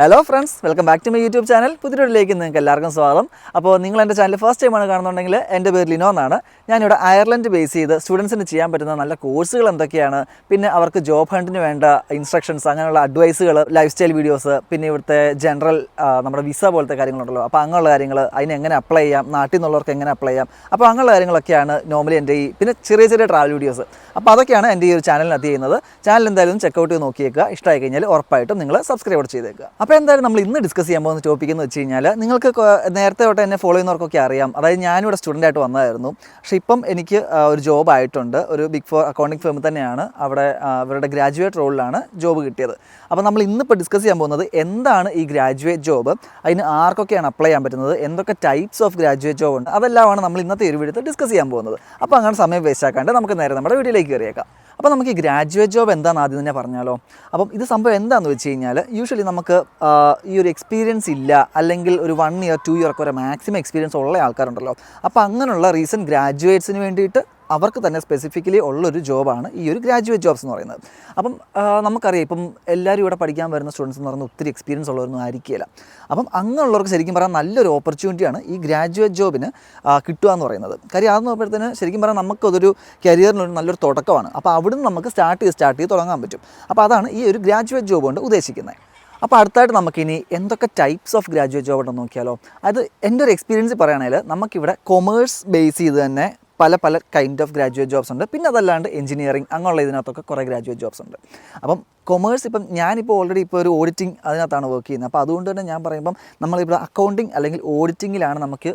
Hello friends welcome back to my YouTube channel പുതിയൊരിലേക്ക് നിങ്ങൾക്ക് എല്ലാവർക്കും സ്വാഗതം. അപ്പോൾ നിങ്ങൾ എന്റെ ചാനൽ ഫസ്റ്റ് ടൈമാണ് കാണുന്നുണ്ടെങ്കിൽ എന്റെ പേര് ലിനോ എന്നാണ്. ഞാനിവിടെ അയർലൻഡ് ബേസ് ചെയ്ത് സ്റ്റുഡൻസിന് ചെയ്യാൻ പറ്റുന്ന നല്ല കോഴ്സുകൾ എന്തൊക്കെയാണ് പിന്നെ അവർക്ക് ജോബ് ഹണ്ടിന് വേണ്ട ഇൻസ്ട്രക്ഷൻസ് അങ്ങനെയുള്ള അഡ്വൈസുകൾ ലൈഫ് സ്റ്റൈൽ വീഡിയോസ് പിന്നെ ഇവിടുത്തെ ജനറൽ നമ്മുടെ വിസ പോലത്തെ കാര്യങ്ങളുണ്ടല്ലോ. അപ്പോൾ അങ്ങനെയുള്ള കാര്യങ്ങൾ അതിന് എങ്ങനെ അപ്ലൈ ചെയ്യാം നാട്ടിൽ നിന്നുള്ളവർക്ക് എങ്ങനെ അപ്ലൈ ചെയ്യാം അപ്പോൾ അങ്ങനെയുള്ള കാര്യങ്ങളൊക്കെയാണ് നോർമലി എന്റെ ഈ പിന്നെ ചെറിയ ചെറിയ ട്രാവൽ വീഡിയോസ് അപ്പോൾ അതൊക്കെയാണ് എന്റെ ഈ ഒരു ചാനലിനകത്ത് ചെയ്യുന്നത്. ചാനൽ എന്തായാലും ചെക്കൗട്ട് ചെയ്ത് നോക്കിയേക്കുക. ഇഷ്ടമായി കഴിഞ്ഞാൽ ഉറപ്പായിട്ടും നിങ്ങൾ സബ്സ്ക്രൈബ് ചെയ്തേക്കുക. അപ്പോൾ എന്തായാലും നമ്മൾ ഇന്ന് ഡിസ്കസ് ചെയ്യാൻ പോകുന്ന ടോപ്പിക് എന്ന് വെച്ച് കഴിഞ്ഞാൽ നിങ്ങൾക്ക് നേരത്തെ തൊട്ട് എന്നെ ഫോളോ ചെയ്യുന്നവർക്കൊക്കെ അറിയാം. അതായത് ഞാനിവിടെ സ്റ്റുഡന്റ് ആയിട്ട് വന്നതായിരുന്നു. പക്ഷേ ഇപ്പം എനിക്ക് ഒരു ജോബ് ആയിട്ടുണ്ട്. ഒരു ബിഗ് ഫോർ അക്കൗണ്ടിങ് ഫേം തന്നെയാണ്. അവിടെ അവരുടെ ഗ്രാജുവേറ്റ് റോളിലാണ് ജോബ് കിട്ടിയത്. അപ്പോൾ നമ്മൾ ഇന്നിപ്പോൾ ഡിസ്കസ് ചെയ്യാൻ പോകുന്നത് എന്താണ് ഈ ഗ്രാജുവേറ്റ് ജോബ് അതിന് ആർക്കൊക്കെയാണ് അപ്ലൈ ചെയ്യാൻ പറ്റുന്നത്? എന്തൊക്കെ ടൈപ്സ് ഓഫ് ഗ്രാജുവേറ്റ് ജോബ് ഉണ്ട്? അതെല്ലാമാണ് നമ്മൾ ഇന്നത്തെ ഒരു വീഡിയോ ഡിസ്കസ് ചെയ്യാൻ പോകുന്നത്. അപ്പോൾ അങ്ങനെ സമയം വേസ്റ്റ് ആക്കാണ്ട് നമുക്ക് നേരെ നമ്മുടെ വീഡിയോയിലേക്ക് കയറിയേക്കാം. അപ്പോൾ നമുക്ക് ഈ ഗ്രാജുവേറ്റ് ജോബ് എന്താണെന്ന് ആദ്യം തന്നെ പറഞ്ഞാലോ. അപ്പം ഇത് സംഭവം എന്താണെന്ന് വെച്ച് കഴിഞ്ഞാൽ യൂഷ്വലി നമുക്ക് ഈ ഒരു എക്സ്പീരിയൻസ് ഇല്ല അല്ലെങ്കിൽ ഒരു വൺ ഇയർ ടു ഇയർ ഒക്കെ ഒരു മാക്സിമം എക്സ്പീരിയൻസ് ഉള്ള ആൾക്കാരുണ്ടല്ലോ. അപ്പോൾ അങ്ങനെയുള്ള റീസെന്റ് ഗ്രാജുവേറ്റ്സിന് വേണ്ടിയിട്ട് അവർക്ക് തന്നെ സ്പെസിഫിക്കലി ഉള്ളൊരു ജോബാണ് ഈ ഒരു ഗ്രാജുവേറ്റ് ജോബ്സ് എന്ന് പറയുന്നത്. അപ്പം നമുക്കറിയാം ഇപ്പം എല്ലാവരും ഇവിടെ പഠിക്കാൻ വരുന്ന സ്റ്റുഡൻസ് എന്ന് പറയുന്നത് ഒത്തിരി എക്സ്പീരിയൻസ് ഉള്ളവരൊന്നും ആയിരിക്കില്ല. അപ്പം അങ്ങനെയുള്ളവർക്ക് ശരിക്കും പറയാൻ നല്ലൊരു ഓപ്പർച്യൂണിറ്റിയാണ് ഈ ഗ്രാജുവേറ്റ് ജോബിന് കിട്ടുക എന്ന് പറയുന്നത്. കാര്യം അതെന്ന് പറയുമ്പോഴത്തേന് ശരിക്കും പറഞ്ഞാൽ നമുക്കതൊരു കരിയറിനൊരു നല്ലൊരു തുടക്കമാണ്. അപ്പോൾ അവിടുന്ന് നമുക്ക് സ്റ്റാർട്ട് ചെയ്ത് സ്റ്റാർട്ട് ചെയ്ത് തുടങ്ങാൻ പറ്റും. അപ്പോൾ അതാണ് ഈ ഒരു ഗ്രാജുവേറ്റ് ജോബ് കൊണ്ട് ഉദ്ദേശിക്കുന്നത്. അപ്പോൾ അടുത്തായിട്ട് നമുക്കിനി എന്തൊക്കെ ടൈപ്സ് ഓഫ് ഗ്രാജുവേറ്റ് ജോബ് ഉണ്ടെന്ന് നോക്കിയാലോ? അത് എന്റെ ഒരു എക്സ്പീരിയൻസ് പറയുകയാണെങ്കിൽ നമുക്കിവിടെ കൊമേഴ്സ് ബേസ് ചെയ്ത് തന്നെ പല പല കൈൻഡ് ഓഫ് ഗ്രാജുവേറ്റ് ജോബ്സ് ഉണ്ട്. പിന്നെ അതല്ലാണ്ട് എഞ്ചിനീയറിംഗ് അങ്ങനെയുള്ള ഇതിനകത്തൊക്കെ കുറേ ഗ്രാജുവേറ്റ് ജോബ്സ് ഉണ്ട്. അപ്പം കൊമേഴ്സ് ഇപ്പം ഞാനിപ്പോൾ ഓൾറെഡി ഇപ്പോൾ ഒരു ഓഡിറ്റിംഗ് അതിനകത്താണ് വർക്ക് ചെയ്യുന്നത്. അപ്പോൾ അതുകൊണ്ട് തന്നെ ഞാൻ പറയുമ്പം നമ്മളിവിടെ അക്കൗണ്ടിങ് അല്ലെങ്കിൽ ഓഡിറ്റിങ്ങിലാണ് നമുക്ക്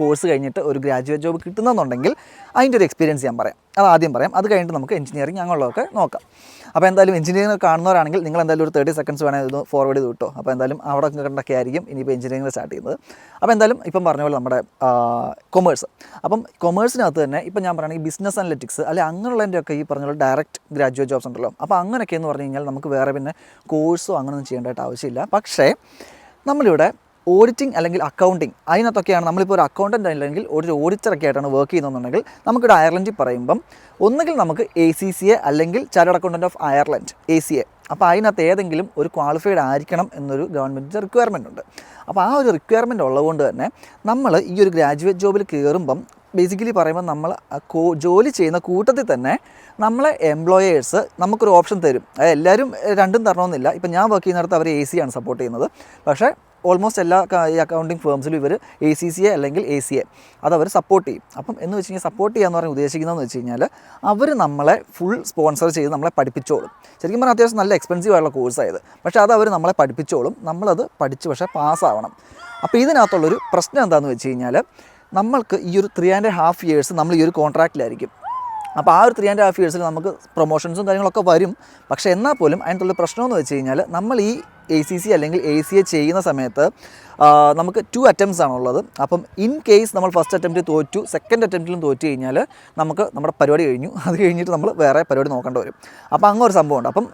കോഴ്സ് കഴിഞ്ഞിട്ട് ഒരു ഗ്രാജുവേറ്റ് ജോബ് കിട്ടുന്നതെന്നുണ്ടെങ്കിൽ അതിന്റെ ഒരു എക്സ്പീരിയൻസ് ഞാൻ പറയാം. അത് ആദ്യം പറയാം. അത് കഴിഞ്ഞിട്ട് നമുക്ക് എഞ്ചിനീയറിംഗ് അങ്ങനെയുള്ളതൊക്കെ നോക്കാം. അപ്പോൾ എന്തായാലും എഞ്ചിനീയറിംഗ് കാണുന്നവരാണെങ്കിൽ നിങ്ങൾ എന്തായാലും ഒരു തേർട്ടി സെക്കൻഡ്സ് വേണേൽ ഇത് ഫോർവേഡ് ചെയ്ത് കിട്ടോ അപ്പോൾ എന്തായാലും അവിടെ കണ്ടൊക്കെ ആയിരിക്കും ഇനിയിപ്പോൾ എഞ്ചിനീയറിംഗ് സ്റ്റാർട്ട് ചെയ്യുന്നത്. അപ്പോൾ എന്തായാലും ഇപ്പം പറഞ്ഞ പോലെ നമ്മുടെ കൊമേഴ്സ് അപ്പം കൊമേഴ്സിനകത്ത് തന്നെ ഇപ്പം ഞാൻ പറയുകയാണെങ്കിൽ ബിസിനസ് അനലറ്റിക്സ് അല്ലെ അങ്ങനെയുള്ളതിന്റെ ഒക്കെ ഈ പറഞ്ഞ പോലെ ഡയറക്റ്റ് ഗ്രാജുവേറ്റ് ജോബ്സ് ഉണ്ടല്ലോ. അപ്പോൾ അങ്ങനെയൊക്കെ എന്ന് പറഞ്ഞു കഴിഞ്ഞാൽ നമുക്ക് വേറെ പിന്നെ കോഴ്സോ അങ്ങനെയൊന്നും ചെയ്യേണ്ടതായിട്ട് ആവശ്യമില്ല. പക്ഷേ നമ്മളിവിടെ ഓഡിറ്റിംഗ് അല്ലെങ്കിൽ അക്കൗണ്ടിങ് അതിനകത്തൊക്കെയാണ് നമ്മളിപ്പോൾ ഒരു അക്കൗണ്ടന്റ് അല്ലെങ്കിൽ ഒരു ഓഡിറ്ററൊക്കെ ആയിട്ടാണ് വർക്ക് ചെയ്യുന്നതെന്നുണ്ടെങ്കിൽ നമുക്കിവിടെ അയർലൻഡിൽ പറയുമ്പം ഒന്നുകിൽ നമുക്ക് എ സി സി എ അല്ലെങ്കിൽ chartered accountant of Ireland A C A അപ്പോൾ അതിനകത്ത് ഏതെങ്കിലും ഒരു ക്വാളിഫൈഡ് ആയിരിക്കണം എന്നൊരു ഗവൺമെന്റിന്റെ റിക്വയർമെന്റ് ഉണ്ട്. അപ്പോൾ ആ ഒരു റിക്വയർമെന്റ് ഉള്ളതുകൊണ്ട് തന്നെ നമ്മൾ ഈ ഒരു ഗ്രാജുവേറ്റ് ജോബിൽ കയറുമ്പം ബേസിക്കലി പറയുമ്പോൾ നമ്മൾ ജോലി ചെയ്യുന്ന കൂട്ടത്തിൽ തന്നെ നമ്മളെ എംപ്ലോയേഴ്സ് നമുക്കൊരു ഓപ്ഷൻ തരും. അതായത് എല്ലാവരും രണ്ടും തരണമെന്നില്ല. ഇപ്പം ഞാൻ വർക്ക് ചെയ്യുന്നിടത്ത് അവർ എ ആണ് സപ്പോർട്ട് ചെയ്യുന്നത്. പക്ഷേ ഓൾമോസ്റ്റ് എല്ലാ ഈ അക്കൗണ്ടിങ് ഫേംസിലും ഇവർ എ സി സി എ അല്ലെങ്കിൽ എ സി എ അത് അവർ സപ്പോർട്ട് ചെയ്യും. അപ്പം എന്ന് വെച്ച് കഴിഞ്ഞാൽ സപ്പോർട്ട് ചെയ്യാന്ന് പറഞ്ഞാൽ ഉദ്ദേശിക്കുന്നതെന്ന് വെച്ച് കഴിഞ്ഞാൽ അവർ നമ്മളെ ഫുൾ സ്പോൺസർ ചെയ്ത് നമ്മളെ പഠിപ്പിച്ചോളും. ശരിക്കും പറഞ്ഞാൽ അത്യാവശ്യം നല്ല എക്സ്പെൻസീവ് ആയിട്ടുള്ള കോഴ്സായത് പക്ഷേ അത് അവർ നമ്മളെ പഠിപ്പിച്ചോളും. നമ്മളത് പഠിച്ച് പക്ഷേ പാസ്സാവണം. അപ്പോൾ ഇതിനകത്തുള്ളൊരു പ്രശ്നം എന്താണെന്ന് വെച്ച് കഴിഞ്ഞാൽ നമ്മൾക്ക് ഈ ഒരു ത്രീ ആൻഡ് ഹാഫ് ഇയേഴ്സ് നമ്മൾ ഈ ഒരു കോൺട്രാക്റ്റിലായിരിക്കും അപ്പോൾ ആ ഒരു ത്രീ ആൻഡ് ഹാഫ് ഇയേഴ്സിൽ നമുക്ക് പ്രൊമോഷൻസും കാര്യങ്ങളൊക്കെ വരും. പക്ഷേ എന്നാൽ പോലും അതിനുള്ള പ്രശ്നമെന്ന് വെച്ച് കഴിഞ്ഞാൽ നമ്മൾ ഈ എ സി സി അല്ലെങ്കിൽ എ സി എ ചെയ്യുന്ന സമയത്ത് നമുക്ക് ടു അറ്റംപ്റ്റ്സ് ആണുള്ളത്. അപ്പം ഇൻ കേസ് നമ്മൾ ഫസ്റ്റ് അറ്റംപ്റ്റ് തോറ്റു സെക്കൻഡ് അറ്റംപ്റ്റിലും തോറ്റു കഴിഞ്ഞാൽ നമുക്ക് നമ്മുടെ പരിപാടി കഴിഞ്ഞു. അത് കഴിഞ്ഞിട്ട് നമ്മൾ വേറെ പരിപാടി നോക്കേണ്ടി വരും. അപ്പോൾ അങ്ങനെ ഒരു സംഭവമുണ്ട്. അപ്പം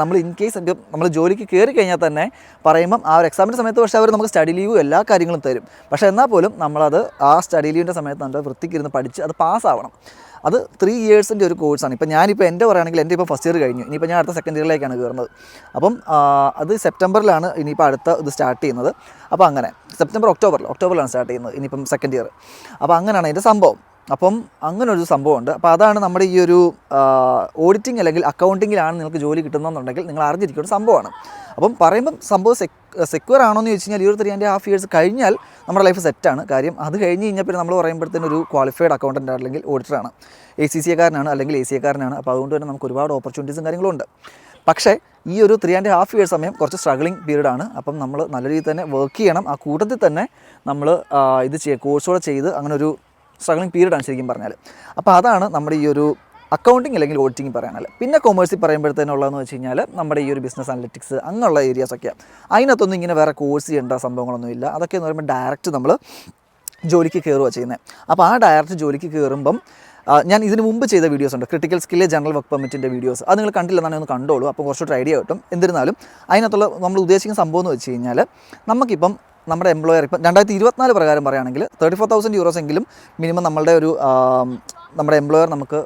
നമ്മൾ ഇൻ കേസ് നമ്മൾ ജോലിക്ക് കയറി കഴിഞ്ഞാൽ തന്നെ പറയുമ്പം ആ ഒരു എക്സാമിന്റെ സമയത്ത് പക്ഷേ അവർ നമുക്ക് സ്റ്റഡി ലീവ് എല്ലാ കാര്യങ്ങളും തരും. പക്ഷേ എന്നാൽ പോലും നമ്മളത് ആ സ്റ്റഡി ലീവിന്റെ സമയത്ത് നല്ല വൃത്തിക്കിരുന്ന് പഠിച്ച് അത് പാസ്സാവണം അത് ത്രീ ഇയേഴ്സിന്റെ ഒരു കോഴ്സാണ് ഇപ്പം ഞാനിപ്പോൾ എന്റെ പറയുകയാണെങ്കിൽ എന്റെ ഇപ്പോൾ ഫസ്റ്റ് ഇയർ കഴിഞ്ഞു. ഇനിയിപ്പോൾ ഞാൻ അടുത്ത സെക്കൻഡ് ഇയറിലേക്കാണ് കയറുന്നത്. അപ്പം അത് സെപ്റ്റംബറിലാണ് ഇനിയിപ്പോൾ അടുത്ത ഇത് സ്റ്റാർട്ട് ചെയ്യുന്നത്. അപ്പോൾ അങ്ങനെ. സെപ്റ്റംബർ ഒക്ടോബറിൽ ഒക്ടോബറിലാണ് സ്റ്റാർട്ട് ചെയ്യുന്നത് ഇനിയിപ്പം സെക്കൻഡ് ഇയർ അപ്പോൾ അങ്ങനെയാണ് അതിന്റെ സംഭവം. അപ്പം അങ്ങനെ ഒരു സംഭവമുണ്ട്. അപ്പോൾ അതാണ് നമ്മുടെ ഈ ഒരു ഓഡിറ്റിംഗ് അല്ലെങ്കിൽ അക്കൗണ്ടിങ്ങിലാണ് നിങ്ങൾക്ക് ജോലി കിട്ടുന്നതെന്നുണ്ടെങ്കിൽ നിങ്ങൾ അറിഞ്ഞിരിക്കുന്ന ഒരു സംഭവമാണ്. അപ്പം പറയുമ്പം സംഭവം സെക്യൂർ ആണോ എന്ന് ചോദിച്ചു കഴിഞ്ഞാൽ ഇരുപത്തി ത്രീ ആൻഡ് ഹാഫ് ഇയേഴ്സ് കഴിഞ്ഞാൽ നമ്മുടെ ലൈഫ് സെറ്റാണ് കാര്യം അത് കഴിഞ്ഞ് കഴിഞ്ഞാൽ പിന്നെ നമ്മൾ പറയുമ്പോഴത്തേന് ഒരു ക്വാളിഫൈഡ് അക്കൗണ്ടന്റ് അല്ലെങ്കിൽ ഓഡിറ്ററാണ് എ സി സി എക്കാരനാണ് അല്ലെങ്കിൽ എ സി എക്കാരനാണ് അപ്പോൾ അതുകൊണ്ട് തന്നെ നമുക്ക് ഒരുപാട് ഓപ്പർച്യൂണിറ്റീസും കാര്യങ്ങളും ഉണ്ട്. പക്ഷേ ഈ ഒരു ത്രീ ആൻഡ് ഹാഫ് ഇയേഴ്സ് സമയം കുറച്ച് സ്ട്രഗ്ലിംഗ് ആണ്. അപ്പം നമ്മൾ നല്ല രീതിയിൽ തന്നെ വർക്ക് ചെയ്യണം. ആ കൂട്ടത്തിൽ തന്നെ നമ്മൾ ഇത് ചെയ്യുക കോഴ്സോടെ ചെയ്ത് അങ്ങനെ ഒരു സ്ട്രഗ്ലിംഗ് പീരീഡാണ് ശരിക്കും പറഞ്ഞാൽ അപ്പോൾ അതാണ് നമ്മുടെ ഈ ഒരു അക്കൗണ്ടിങ് അല്ലെങ്കിൽ ഓഡിറ്റിംഗ് പറയാനല്ല പിന്നെ കൊമേഴ്സിൽ പറയുമ്പോഴത്തേനുള്ളതെന്ന് വെച്ച് കഴിഞ്ഞാൽ നമ്മുടെ ഈ ഒരു ബിസിനസ് അനലിറ്റിക്സ് അങ്ങനെയുള്ള ഏരിയാസൊക്കെ അതിനകത്തൊന്നും ഇങ്ങനെ വേറെ കോഴ്സ് ചെയ്യേണ്ട സംഭവങ്ങളൊന്നുമില്ല അതൊക്കെ എന്ന് പറയുമ്പോൾ ഡയറക്റ്റ് നമ്മൾ ജോലിക്ക് കയറുക ചെയ്യുന്നത് അപ്പോൾ ആ ഡയറക്റ്റ് ജോലിക്ക് കയറുമ്പം ഞാൻ ഇതിന് മുമ്പ് ചെയ്ത വീഡിയോസ് ഉണ്ട്. ക്രിട്ടിക്കൽ സ്കില്ല് ജനറൽ വർക്ക് പെർമിറ്റിന്റെ വീഡിയോസ് അത് നിങ്ങൾ കണ്ടില്ലെന്നാണ് ഒന്ന് കണ്ടോളൂ. അപ്പോൾ കുറച്ചുകൂടെ ഐഡിയ കിട്ടും. എന്നിരുന്നാലും അതിനകത്തുള്ള നമ്മൾ ഉദ്ദേശിക്കുന്ന സംഭവം എന്ന് വെച്ച് കഴിഞ്ഞാൽ നമുക്കിപ്പം നമ്മുടെ എംപ്ലോയർ ഇപ്പം രണ്ടായിരത്തി ഇരുപത്തിനാല് പ്രകാരം പറയുകയാണെങ്കിൽ തേർട്ടി ഫോർ തൗസൻഡ് യൂറോസ് എങ്കിലും മിനിമം നമ്മളുടെ ഒരു നമ്മുടെ എംപ്ലോയർ നമുക്ക്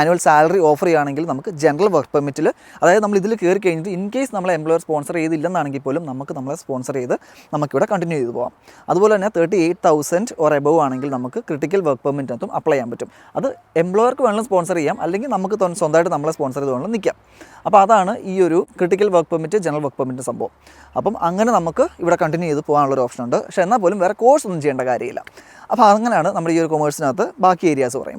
ആനുവൽ സാലറി ഓഫർ ചെയ്യുകയാണെങ്കിൽ നമുക്ക് ജനറൽ വർക്ക് പെർമിറ്റിൽ അതായത് നമ്മൾ ഇതിൽ കയറി കഴിഞ്ഞിട്ട് ഇൻ കേസ് നമ്മളെ എംപ്ലോയർ സ്പോൺസർ ചെയ്തില്ലെന്നാണെങ്കിൽ പോലും നമുക്ക് നമ്മളെ സ്പോൺസർ ചെയ്ത് നമുക്കിവിടെ കണ്ടിന്യൂ ചെയ്തു പോകാം. അതുപോലെ തന്നെ thirty eight thousand or above ആണെങ്കിൽ നമുക്ക് ക്രിട്ടിക്കൽ വർക്ക് പെർമിറ്റിനകത്തും അപ്ലൈ ചെയ്യാൻ പറ്റും. അത് എംപ്ലോയർക്ക് വേണമെങ്കിലും സ്പോൺസർ ചെയ്യാം അല്ലെങ്കിൽ നമുക്ക് സ്വന്തമായിട്ട് നമ്മളെ സ്പോൺസർ ചെയ്ത് വേണമെങ്കിലും നിൽക്കാം. അപ്പോൾ അതാണ് ഈ ഒരു critical work permit general work permit സംഭവം. അപ്പം അങ്ങനെ നമുക്ക് ഇവിടെ കണ്ടിന്യൂ ചെയ്ത് പോകാനുള്ള ഒരു ഓപ്ഷൻ ഉണ്ട്. പക്ഷേ എന്നാൽ പോലും വേറെ കോഴ്സ് ഒന്നും ചെയ്യേണ്ട കാര്യമില്ല. അപ്പോൾ അങ്ങനെയാണ് നമ്മുടെ ഈ ഒരു കൊമേഴ്സിനകത്ത് ബാക്കി ഏരിയാസ് പറയുമ്പോൾ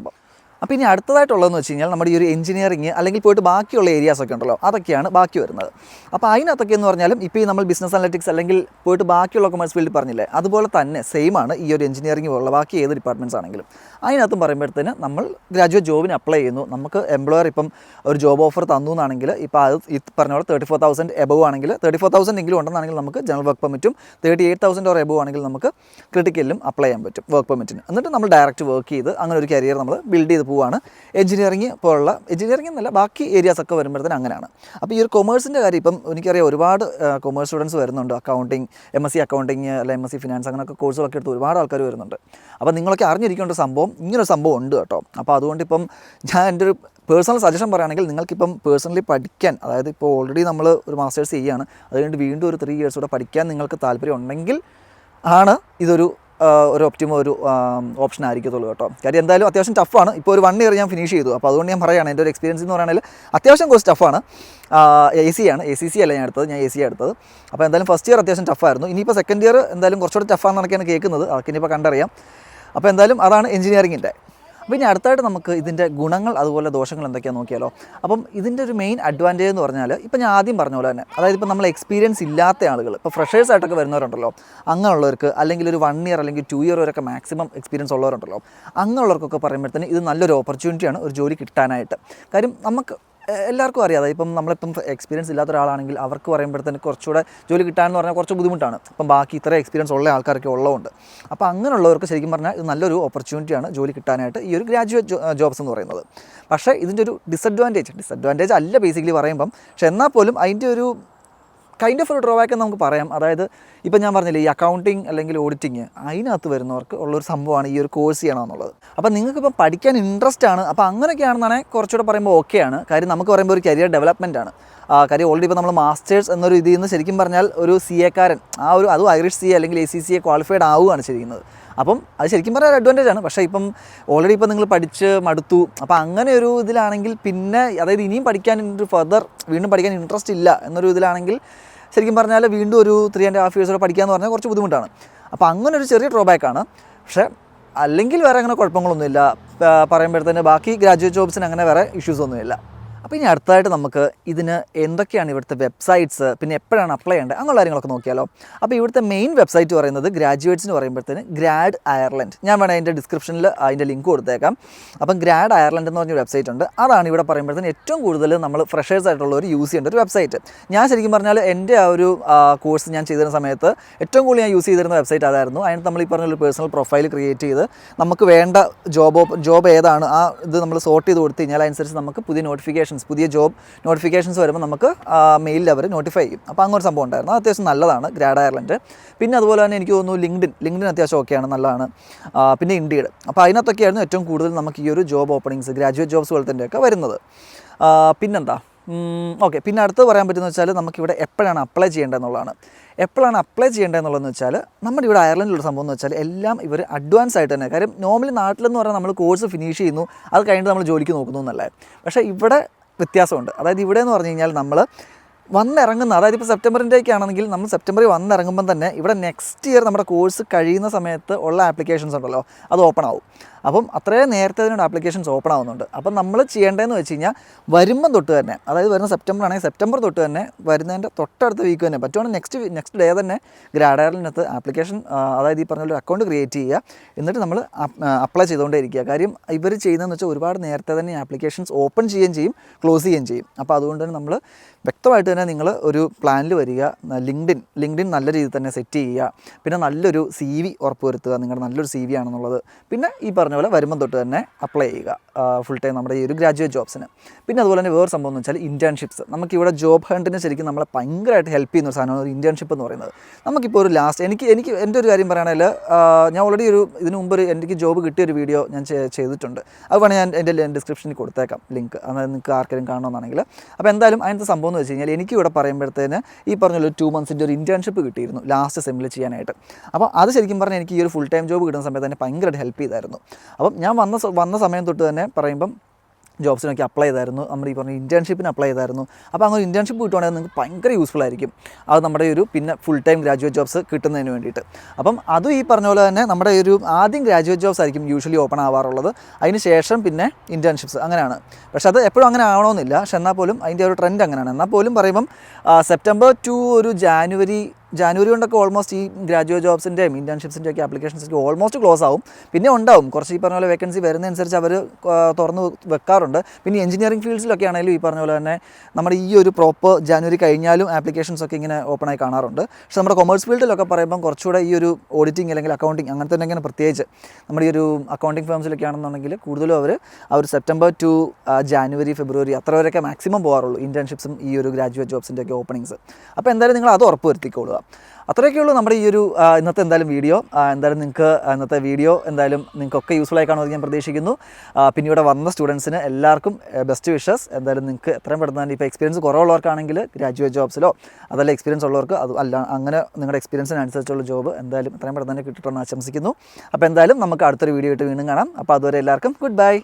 അപ്പോൾ ഇനി അടുത്തതായിട്ടുള്ളതെന്ന് വെച്ച് കഴിഞ്ഞാൽ നമ്മുടെ ഈ ഒരു എഞ്ചിനീയറിംഗ് അല്ലെങ്കിൽ പോയിട്ട് ബാക്കിയുള്ള ഏരിയാസ് ഒക്കെ ഉണ്ടല്ലോ അതൊക്കെയാണ് ബാക്കി വരുന്നത്. അപ്പോൾ അതിനകത്തൊക്കെ എന്ന് പറഞ്ഞാലും ഇപ്പോൾ ഈ നമ്മൾ ബിസിനസ് അനലറ്റിക്സ് അല്ലെങ്കിൽ പോയിട്ട് ബാക്കിയുള്ള കൊമേഴ്സ് ഫീൽഡ് പറഞ്ഞില്ലേ അതുപോലെ തന്നെ സെയിം ആണ് ഈ ഒരു എഞ്ചിനീയറിംഗ് പോലുള്ള ബാക്കി ഏത് ഡിപ്പാർട്ട്മെന്റ്സ് ആണെങ്കിലും. അതിനകത്തും പറയുമ്പോഴത്തേന് നമ്മൾ ഗ്രാജുവേറ്റ് ജോബിന് അപ്ലൈ ചെയ്യുന്നു. നമുക്ക് എംപ്ലോയർ ഇപ്പം ഒരു ജോബ് ഓഫർ തന്നു എന്നാണെങ്കിൽ ഇപ്പോൾ അത് ഈ പറഞ്ഞ പോലെ തേർട്ടി ഫോർ തൗസൻഡ് എബവ് ആണെങ്കിൽ തേർട്ടി ഫോർ തൗസൻഡ് എങ്കിലും ഉണ്ടെന്നാണെങ്കിൽ നമുക്ക് general work പെർമിറ്റും thirty eight thousand or above ആണെങ്കിൽ നമുക്ക് ക്രിട്ടിക്കലിലും അപ്ലൈ ചെയ്യാൻ പറ്റും വർക്ക് പെർമിറ്റിന് എന്നിട്ട് നമ്മൾ ഡയറക്റ്റ് വർക്ക് ചെയ്ത് അങ്ങനെ ഒരു കരിയർ നമ്മൾ ബിൽഡ് ചെയ്ത് പോവുകയാണ്. എഞ്ചിനീയറിംഗ് പോലുള്ള എഞ്ചിനീയറിംഗ് എന്നല്ല ബാക്കി ഏരിയാസ് ഒക്കെ വരുമ്പോഴത്തേന് അങ്ങനെയാണ്. അപ്പോൾ ഈ ഒരു കൊമേഴ്സിന്റെ കാര്യം ഇപ്പം എനിക്കറിയാം ഒരുപാട് കൊമേഴ്സ് സ്റ്റുഡൻസ് വരുന്നുണ്ട്. Accounting M S C accounting അല്ലെ എം എസ് സി ഫിനാൻസ് അങ്ങനെയൊക്കെ കോഴ്സുകളൊക്കെ എടുത്ത് ഒരുപാട് ആൾക്കാർ വരുന്നുണ്ട്. അപ്പോൾ നിങ്ങളൊക്കെ അറിഞ്ഞിരിക്കേണ്ട സംഭവം ഇങ്ങനൊരു സംഭവം ഉണ്ട് കേട്ടോ. അപ്പോൾ അതുകൊണ്ട് ഇപ്പം ഞാൻ എന്റെ ഒരു പേഴ്സണൽ സജഷൻ പറയുകയാണെങ്കിൽ നിങ്ങൾക്കിപ്പം പേഴ്സണലി പഠിക്കാൻ അതായത് ഇപ്പോൾ ഓൾറെഡി നമ്മൾ ഒരു മാസ്റ്റേഴ്സ് ചെയ്യുകയാണ് അതുകൊണ്ട് വീണ്ടും ഒരു ത്രീ ഇയേഴ്സ് കൂടെ പഠിക്കാൻ നിങ്ങൾക്ക് താല്പര്യം ഉണ്ടെങ്കിൽ ആണ് ഇതൊരു ഒരു ഒപ്റ്റിമ ഒരു ഓപ്ഷൻ ആയിരിക്കത്തുള്ളൂ കേട്ടോ. കാര്യം എന്തായാലും അത്യാവശ്യം ടഫാണ് ഇപ്പോൾ ഒരു വൺ ഇയർ ഞാൻ ഫിനിഷ് ചെയ്തു. അപ്പോൾ അതുകൊണ്ട് ഞാൻ പറയുകയാണ് എന്റെ ഒരു എക്സ്പീരിയൻസ് എന്ന് പറയുകയാണെങ്കിൽ അത്യാവശ്യം കുറച്ച് ടഫാണ് എ സി ആണ്. എ സി സി അല്ല ഞാൻ എടുത്തത്. ഞാൻ എ സി എടുത്തത്. അപ്പോൾ എന്തായാലും ഫസ്റ്റ് ഇയർ അത്യാവശ്യം ടഫായിരുന്നു ഇനിയിപ്പോൾ സെക്കൻഡ് ഇയർ എന്തായാലും കുറച്ചുകൂടി ടഫാണെന്നൊക്കെയാണ് കേൾക്കുന്നത്. അതൊക്കെ ഇനിയിപ്പോൾ കണ്ടറിയാം. അപ്പോൾ എന്തായാലും അതാണ് എഞ്ചിനീയറിങ്ങിന്റെ അപ്പോൾ ഇനി അടുത്തായിട്ട് നമുക്ക് ഇതിന്റെ ഗുണങ്ങൾ അതുപോലെ ദോഷങ്ങൾ എന്തൊക്കെയാണെന്ന് നോക്കിയാലോ. അപ്പം ഇതിന്റെ ഒരു മെയിൻ അഡ്വാന്റേജ് എന്ന് പറഞ്ഞാൽ ഇപ്പം ഞാൻ ആദ്യം പറഞ്ഞ പോലെ തന്നെ അതായത് ഇപ്പോൾ നമ്മൾ എക്സ്പീരിയൻസ് ഇല്ലാത്ത ആളുകൾ ഇപ്പോൾ ഫ്രഷേഴ്സ് ആയിട്ടൊക്കെ വരുന്നവരുണ്ടല്ലോ അങ്ങനെയുള്ളവർക്ക് അല്ലെങ്കിൽ ഒരു വൺ ഇയർ അല്ലെങ്കിൽ ടു ഇയർ വരെയൊക്കെ മാക്സിമം എക്സ്പീരിയൻസ് ഉള്ളവരുണ്ടല്ലോ അങ്ങനെയുള്ളവർക്കൊക്കെ പറയുമ്പോഴത്തേന് ഇത് നല്ലൊരു ഓപ്പർച്യൂണിറ്റിയാണ് ഒരു ജോലി കിട്ടാനായിട്ട്. കാര്യം നമുക്ക് എല്ലാവർക്കും അറിയാതെ ഇപ്പം നമ്മളിപ്പം എക്സ്പീരിയൻസ് ഇല്ലാത്ത ഒരാളാണെങ്കിൽ അവർക്ക് പറയുമ്പോഴത്തേന് കുറച്ചുകൂടെ ജോലി കിട്ടാമെന്ന് പറഞ്ഞാൽ കുറച്ച് ബുദ്ധിമുട്ടാണ്. ഇപ്പം ബാക്കി ഇത്ര എക്സ്പീരിയൻസ് ഉള്ള ആൾക്കാരൊക്കെ ഉള്ളതുകൊണ്ട്. അപ്പോൾ അങ്ങനെയുള്ളവർക്ക് ശരിക്കും പറഞ്ഞാൽ ഇത് നല്ലൊരു ഓപ്പർച്യൂണിറ്റിയാണ് ജോലി കിട്ടാനായിട്ട് ഈ ഒരു ഗ്രാജുവേറ്റ് ജോബ്സ് എന്ന് പറയുന്നത്. പക്ഷേ ഇതിന്റെ ഒരു ഡിസഡ്വാന്റേജ് ഡിസഡ്വാന്റേജ് അല്ല ബേസിക്കലി പറയുമ്പം. പക്ഷെ എന്നാൽ പോലും അതിന്റെ ഒരു കൈൻഡ് ഓഫ് ഒരു ഡ്രോബാക്ക് എന്ന് നമുക്ക് പറയാം. അതായത് ഇപ്പം ഞാൻ പറഞ്ഞില്ലേ ഈ അക്കൗണ്ടിങ് അല്ലെങ്കിൽ ഓഡിറ്റിങ് അതിനകത്ത് വരുന്നവർക്ക് ഉള്ളൊരു സംഭവമാണ് ഈ ഒരു കോഴ്സ് ചെയ്യണമെന്നുള്ളത്. അപ്പം നിങ്ങൾക്കിപ്പോൾ പഠിക്കാൻ ഇൻട്രസ്റ്റ് ആണ്. അപ്പോൾ അങ്ങനെയൊക്കെയാണെന്നാണെങ്കിൽ കുറച്ചുകൂടെ പറയുമ്പോൾ ഓക്കെയാണ് കാര്യം നമുക്ക് പറയുമ്പോൾ ഒരു കരിയർ ഡെവലപ്മെന്റ് ആണ്. കാര്യം ഓൾറെഡി ഇപ്പോൾ നമ്മൾ മാസ്റ്റേഴ്സ് എന്നൊരു ഇതിൽ നിന്ന് ശരിക്കും പറഞ്ഞാൽ ഒരു സി എക്കാരൻ ആ ഒരു അതും ഐറിഷ് സി അല്ലെങ്കിൽ A C C A qualified ആവുകയാണ് ചെയ്യുന്നത്. അപ്പം അത് ശരിക്കും പറഞ്ഞാൽ ഒരു അഡ്വാന്റേജ് ആണ്. പക്ഷേ ഇപ്പം ഓൾറെഡി ഇപ്പം നിങ്ങൾ പഠിച്ച് മടുത്തു. അപ്പോൾ അങ്ങനെ ഒരു ഇതിലാണെങ്കിൽ പിന്നെ അതായത് ഇനിയും പഠിക്കാൻ ഫർദർ വീണ്ടും പഠിക്കാൻ ഇൻട്രസ്റ്റ് ഇല്ല എന്നൊരു ഇതിലാണെങ്കിൽ ശരിക്കും പറഞ്ഞാൽ വീണ്ടും ഒരു ത്രീ ആൻഡ് ഹാഫ് ഇയേഴ്സ് പഠിക്കാമെന്ന് പറഞ്ഞാൽ കുറച്ച് ബുദ്ധിമുട്ടാണ്. അപ്പോൾ അങ്ങനെ ഒരു ചെറിയ ഡ്രോബാക്കാണ് പക്ഷേ അല്ലെങ്കിൽ വേറെ അങ്ങനെ കുഴപ്പങ്ങളൊന്നുമില്ല. പറയുമ്പോഴത്തേന് ബാക്കി ഗ്രാജുവേറ്റ് ജോബ്സിന് അങ്ങനെ വേറെ ഇഷ്യൂസ് ഒന്നുമില്ല. അപ്പോൾ ഇനി അടുത്തതായിട്ട് നമുക്ക് ഇതിന് എന്തൊക്കെയാണ് ഇവിടുത്തെ വെബ്സൈറ്റ്സ് പിന്നെ എപ്പോഴാണ് അപ്ലൈ ചെയ്യേണ്ടത് അങ്ങനെയുള്ള കാര്യങ്ങളൊക്കെ നോക്കിയാലോ. അപ്പോൾ ഇവിടുത്തെ മെയിൻ വെബ്സൈറ്റ് പറയുന്നത് ഗ്രാജുവേറ്റ്സ് എന്ന് പറയുമ്പോഴത്തേന് ഗ്രാഡ് അയർലൻഡ് ഞാൻ വേണേൽ അതിന്റെ ഡിസ്ക്രിപ്ഷനിൽ അതിന്റെ ലിങ്ക് കൊടുത്തേക്കാം. അപ്പം ഗ്രാഡ് അയർലൻഡ് എന്ന് പറഞ്ഞ വെബ്സൈറ്റ് ഉണ്ട്. അതാണ് ഇവിടെ പറയുമ്പോഴത്തേന് ഏറ്റവും കൂടുതൽ നമ്മൾ ഫ്രഷേഴ്സ് ആയിട്ടുള്ള ഒരു യൂസ് ചെയ്യേണ്ട ഒരു വെബ്സൈറ്റ് ഞാൻ ശരിക്കും പറഞ്ഞാൽ എന്റെ ആ ഒരു കോഴ്സ് ഞാൻ ചെയ്തിരുന്ന സമയത്ത് ഏറ്റവും കൂടുതൽ ഞാൻ യൂസ് ചെയ്തിരുന്ന വെബ്സൈറ്റ് അതായിരുന്നു. അതിന് നമ്മൾ ഈ പറഞ്ഞ ഒരു പേഴ്സണൽ പ്രൊഫൈൽ ക്രിയേറ്റ് ചെയ്ത് നമുക്ക് വേണ്ട ജോബ് ജോബ് ഏതാണ് ആ ഇത് നമ്മൾ സോർട്ട് ചെയ്ത് കൊടുത്തു കഴിഞ്ഞാൽ അതനുസരിച്ച് നമുക്ക് പുതിയ നോട്ടിഫിക്കേഷൻസ് പുതിയ ജോബ് നോട്ടിഫിക്കേഷൻസ് വരുമ്പോൾ നമുക്ക് മെയിലിൽ അവർ നോട്ടിഫൈ ചെയ്യും. അപ്പോൾ അങ്ങനെ ഒരു സംഭവം ഉണ്ടായിരുന്നു. അത് അത്യാവശ്യം നല്ലതാണ് ഗ്രാഡ് അയർലൻഡ് പിന്നെ അതുപോലെ തന്നെ എനിക്ക് തോന്നുന്നു ലിങ്ക്ഡിൻ ലിങ്ക്ഡിൻ അത്യാവശ്യം ഓക്കെയാണ് നല്ലതാണ്. പിന്നെ ഇന്ത്യയുടെ അപ്പോൾ അതിനകത്തൊക്കെയായിരുന്നു ഏറ്റവും കൂടുതൽ നമുക്ക് ഈ ഒരു ജോബ് ഓപ്പണിങ്സ് ഗ്രാജുവേറ്റ് ജോബ്സ് പോലത്തെ വരുന്നത്. പിന്നെന്താ? ഓക്കെ പിന്നെ അടുത്ത് പറയാൻ പറ്റുന്ന വെച്ചാൽ നമുക്കിവിടെ എപ്പോഴാണ് അപ്ലൈ ചെയ്യേണ്ടതെന്നുള്ളതാണ്. എപ്പോഴാണ് അപ്ലൈ ചെയ്യേണ്ടതെന്നുള്ളതെന്ന് വെച്ചാൽ നമ്മുടെ ഇവിടെ അയർലൻഡിലുള്ള സംഭവം എന്ന് വെച്ചാൽ എല്ലാം ഇവർ അഡ്വാൻസ് ആയിട്ട് തന്നെ. കാര്യം നോർമലി നാട്ടിലെന്ന് പറഞ്ഞാൽ നമ്മൾ കോഴ്സ് ഫിനിഷ് ചെയ്യുന്നു. അത് കഴിഞ്ഞിട്ട് നമ്മൾ ജോലിക്ക് നോക്കുന്നു എന്നല്ലേ. പക്ഷേ ഇവിടെ വ്യത്യാസമുണ്ട്. അതായത് ഇവിടെ എന്ന് പറഞ്ഞു കഴിഞ്ഞാൽ നമ്മൾ വന്നിറങ്ങുന്ന അതായത് ഇപ്പോൾ സെപ്റ്റംബറിന്റെയൊക്കെ ആണെങ്കിൽ നമ്മൾ സെപ്റ്റംബറിൽ വന്നിറങ്ങുമ്പം തന്നെ ഇവിടെ നെക്സ്റ്റ് ഇയർ നമ്മുടെ കോഴ്സ് കഴിയുന്ന സമയത്ത് ഉള്ള ആപ്ലിക്കേഷൻസ് ഉണ്ടല്ലോ അത് ഓപ്പൺ ആവും. അപ്പം അത്രയും നേരത്തെ അതിനോട് ആപ്ലിക്കേഷൻസ് ഓപ്പൺ ആവുന്നുണ്ട്. അപ്പം നമ്മൾ ചെയ്യേണ്ടതെന്ന് വെച്ച് കഴിഞ്ഞാൽ വരുമ്പം തൊട്ട് തന്നെ അതായത് വരുന്ന സെപ്റ്റംബർ ആണെങ്കിൽ സെപ്റ്റംബർ തൊട്ട് തന്നെ വരുന്നതിന്റെ തൊട്ടടുത്ത വീക്ക് തന്നെ പറ്റുവാണെങ്കിൽ നെക്സ്റ്റ് നെക്സ്റ്റ് ഡേ തന്നെ ഗ്രാഡയറിനകത്ത് ആപ്ലിക്കേഷൻ അതായത് ഈ പറഞ്ഞ ഒരു അക്കൗണ്ട് ക്രിയേറ്റ് ചെയ്യുക. എന്നിട്ട് നമ്മൾ അപ്ലൈ ചെയ്തുകൊണ്ടേ ഇരിക്കുക കാര്യം ഇവർ ചെയ്യുന്നതെന്ന് വെച്ചാൽ ഒരുപാട് നേരത്തെ തന്നെ ആപ്ലിക്കേഷൻസ് ഓപ്പൺ ചെയ്യുകയും ചെയ്യും ക്ലോസ് ചെയ്യുകയും ചെയ്യും. അപ്പോൾ അതുകൊണ്ട് തന്നെ നമ്മൾ വ്യക്തമായിട്ട് തന്നെ നിങ്ങൾ ഒരു പ്ലാനിൽ വരിക ലിങ്ക്ഡിൻ ലിങ്ക്ഡിൻ നല്ല രീതിയിൽ തന്നെ സെറ്റ് ചെയ്യുക. പിന്നെ നല്ലൊരു സി വി ഉറപ്പുവരുത്തുക നിങ്ങളുടെ നല്ലൊരു സി വി ആണെന്നുള്ളത്. പിന്നെ ഈ പറഞ്ഞ പോലെ വരുമ്പം തൊട്ട് തന്നെ അപ്ലൈ ചെയ്യുക. ഫുൾ ടൈം നമ്മുടെ ഈ ഒരു ഗ്രാജുവേറ്റ് ജോബ്സിന് പിന്നെ അതുപോലെ തന്നെ വേറെ സംഭവം എന്ന് വെച്ചാൽ ഇന്റേൺഷിപ്സ് നമുക്കിവിടെ ജോബ് ഹണ്ടിന് ശരിക്കും നമ്മളെ ഭയങ്കരമായിട്ട് ഹെൽപ്പ് ചെയ്യുന്ന ഒരു സാധനമാണ് ഒരു ഇന്റേൺഷിപ്പ് എന്ന് പറയുന്നത്. നമുക്കിപ്പോൾ ഒരു ലാസ്റ്റ് എനിക്ക് എനിക്ക് എന്റെ ഒരു കാര്യം പറയുകയാണെങ്കിൽ ഞാൻ ഓൾറെഡി ഒരു ഇതിനു മുമ്പ് എനിക്ക് ജോബ് കിട്ടിയ ഒരു വീഡിയോ ഞാൻ ചെയ്തിട്ടുണ്ട്. അത് വേണമെങ്കിൽ ഞാൻ എന്റെ ഡിസ്ക്രിപ്ഷനിൽ കൊടുത്തേക്കാം. ലിങ്ക് അതായത് നിങ്ങൾക്ക് ആർക്കെങ്കിലും കാണണമെന്നാണെങ്കിൽ അപ്പോൾ എന്തായാലും അതിനകത്ത് സംഭവം എന്ന് വെച്ച് കഴിഞ്ഞാൽ എനിക്ക് ഇവിടെ പറയുമ്പോഴത്തേന് ഈ പറഞ്ഞ ഒരു ടു മന്ത്സിന്റെ ഒരു ഇന്റേൺഷിപ്പ് കിട്ടിയിരുന്നു ലാസ്റ്റ് സെമ്മിൽ ചെയ്യാനായിട്ട്. അപ്പോൾ അത് ശരിക്കും പറഞ്ഞാൽ എനിക്ക് ഈ ഒരു ഫുൾ ടൈം ജോബ് കിട്ടുന്ന സമയത്ത് തന്നെ ഭയങ്കരമായിട്ട് ഹെൽപ്പ് ചെയ്തായിരുന്നു. അപ്പം ഞാൻ വന്ന വന്ന സമയം തൊട്ട് തന്നെ പറയുമ്പം ജോബ്സിനൊക്കെ അപ്ലൈ ചെയ്തായിരുന്നു. നമ്മൾ ഈ പറഞ്ഞ ഇന്റേൺഷിപ്പിന് അപ്ലൈ ചെയ്തായിരുന്നു. അപ്പോൾ അങ്ങനെ ഇന്റേൺഷിപ്പ് കിട്ടുവാണെങ്കിൽ നിങ്ങൾക്ക് ഭയങ്കര യൂസ്ഫുൾ ആയിരിക്കും. അത് നമ്മുടെ ഒരു പിന്നെ ഫുൾ ടൈം ഗ്രാജുവേറ്റ് ജോബ്സ് കിട്ടുന്നതിന് വേണ്ടിയിട്ട്. അപ്പം അതും ഈ പറഞ്ഞ പോലെ തന്നെ നമ്മുടെ ഒരു ആദ്യം ഗ്രാജുവേറ്റ് ജോബ്സ് ആയിരിക്കും യൂഷ്വലി ഓപ്പൺ ആവാറുള്ളത്. അതിന് ശേഷം പിന്നെ ഇന്റേൺഷിപ്സ് അങ്ങനെയാണ്. പക്ഷേ അത് എപ്പോഴും അങ്ങനെ ആവണമെന്നില്ല. പക്ഷെ എന്നാൽ പോലും അതിന്റെ ഒരു ട്രെൻഡ് അങ്ങനെയാണ്. എന്നാൽ പോലും പറയുമ്പം സെപ്റ്റംബർ ടു ഒരു ജാനുവരി ജാനുവരി കൊണ്ടൊക്കെ ഓൾമോസ്റ്റ് ഈ ഗ്രാജുവേറ്റ് ജോബ്സിന്റെയും ഇന്റേൺഷിപ്സിന്റെ ഒക്കെ ആപ്ലിക്കേഷൻസ് ഓൾമോസ്റ്റ് ക്ലോസ് ആവും. പിന്നെ ഉണ്ടാവും. കുറച്ച് ഈ പറഞ്ഞ പോലെ വേക്കൻസി വരുന്നതനുസരിച്ച് അവർ തുറന്ന് വെക്കാറുണ്ട്. പിന്നെ എഞ്ചിനീയറിംഗ് ഫീൽഡ്സിലൊക്കെ ആണെങ്കിലും ഈ പറഞ്ഞ പോലെ തന്നെ നമ്മുടെ ഈ ഒരു പ്രോപ്പർ ജാനുവരി കഴിഞ്ഞാലും ആപ്ലിക്കേഷൻസ് ഒക്കെ ഇങ്ങനെ ഓപ്പണായി കാണാറുണ്ട്. പക്ഷേ നമ്മുടെ കൊമേഴ്സ് ഫീൽഡിലൊക്കെ പറയുമ്പോൾ കുറച്ചുകൂടെ ഈ ഒരു ഓഡിറ്റിംഗ് അല്ലെങ്കിൽ അക്കൗണ്ടിങ് അങ്ങനത്തെ തന്നെ പ്രത്യേകിച്ച് നമ്മുടെ ഈ ഒരു അക്കൗണ്ടിങ് ഫേംസിലൊക്കെ ആണെന്നുണ്ടെങ്കിൽ കൂടുതലും അവർ ആ ഒരു സെപ്റ്റംബർ ടു ജാനുവരി ഫെബ്രുവരി അത്ര വരെയൊക്കെ മാക്സിമം പോകാറുള്ളൂ ഇന്റേൺഷിപ്സും ഈ ഒരു ഗ്രാജുവേറ്റ് ജോബ്സിന്റെ ഒക്കെ ഓപ്പണിങ്സ് അപ്പോൾ എന്തായാലും നിങ്ങൾ അത് ഉറപ്പ് വരുത്തിക്കൊള്ളുക അത്രയൊക്കെ ഉള്ളൂ നമ്മുടെ ഈ ഒരു ഇന്നത്തെ എന്തായാലും വീഡിയോ. എന്തായാലും നിങ്ങൾക്ക് ഇന്നത്തെ വീഡിയോ എന്തായാലും നിങ്ങൾക്കൊക്കെ യൂസ്ഫുൾ ആയി കാണുമെന്ന് ഞാൻ പ്രതീക്ഷിക്കുന്നു. പിന്നെ ഇവിടെ വന്ന സ്റ്റുഡൻസിന് എല്ലാവർക്കും ബെസ്റ്റ് വിഷസ് എന്തായാലും നിങ്ങൾക്ക് എത്രയും പെട്ടെന്ന് ഇപ്പോൾ എക്സ്പീരിയൻസ് കുറവുള്ളവർക്കാണെങ്കിൽ ഗ്രാജുവേറ്റ് ജോബ്സിലോ അതല്ല എക്സ്പീരിയൻസ് ഉള്ളവർക്ക് അത് അല്ല അങ്ങനെ നിങ്ങളുടെ എക്സ്പീരിയൻസിനനുസരിച്ചുള്ള ജോബ് എന്തായാലും എത്രയും പെട്ടെന്ന് തന്നെ കിട്ടണമെന്ന് ആശംസിക്കുന്നു. അപ്പോൾ എന്തായാലും നമുക്ക് അടുത്തൊരു വീഡിയോ ആയിട്ട് വീണ്ടും കാണാം. അപ്പോൾ അതുവരെ എല്ലാവർക്കും ഗുഡ് ബൈ